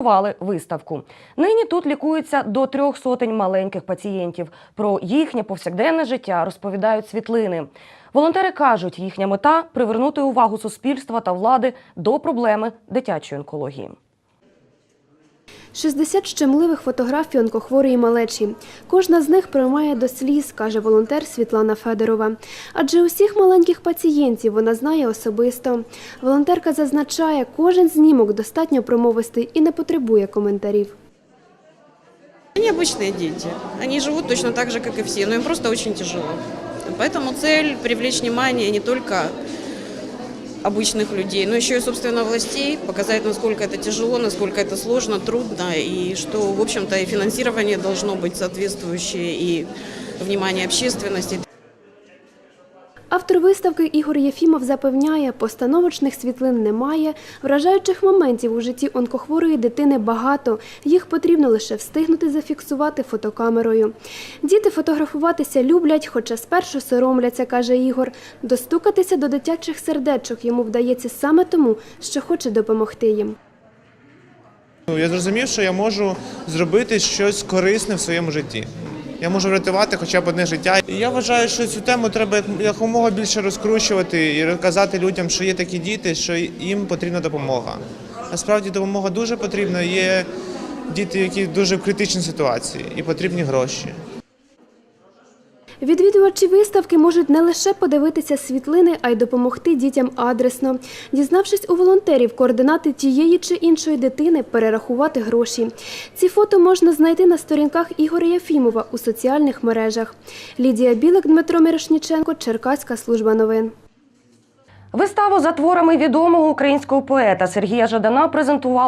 Вали виставку. Нині тут лікується до трьох сотень маленьких пацієнтів. Про їхнє повсякденне життя розповідають світлини. Волонтери кажуть, їхня мета привернути увагу суспільства та влади до проблеми дитячої онкології. 60 щемливих фотографій онкохворої малечі. Кожна з них приймає до сліз, каже волонтер Світлана Федорова. Адже усіх маленьких пацієнтів вона знає особисто. Волонтерка зазначає, кожен знімок достатньо промовистий і не потребує коментарів. Они обычные дети. Они живут точно так же, как и все, но им просто очень тяжело. Поэтому цель привлечь внимание не только обычных людей, но еще и, собственно, властей, показать, насколько это тяжело, насколько это сложно, трудно, и что, в общем-то, и финансирование должно быть соответствующее, и внимание общественности. Автор виставки Ігор Єфімов запевняє, постановочних світлин немає, вражаючих моментів у житті онкохворої дитини багато. Їх потрібно лише встигнути зафіксувати фотокамерою. Діти фотографуватися люблять, хоча спершу соромляться, каже Ігор. Достукатися до дитячих сердечок йому вдається саме тому, що хоче допомогти їм. Ну, Я зрозумів, що я можу зробити щось корисне в своєму житті. Я можу врятувати хоча б одне життя. Я вважаю, що цю тему треба як- якомога більше розкручувати і розказати людям, що є такі діти, що їм потрібна допомога. Насправді допомога дуже потрібна. Є діти, які дуже в критичній ситуації, і потрібні гроші. Відвідувачі виставки можуть не лише подивитися світлини, а й допомогти дітям адресно. Дізнавшись у волонтерів координати тієї чи іншої дитини, перерахувати гроші. Ці фото можна знайти на сторінках Ігоря Єфімова у соціальних мережах. Лідія Білик, Дмитро Мирошніченко, Черкаська служба новин. Виставу за творами відомого українського поета Сергія Жадана презентували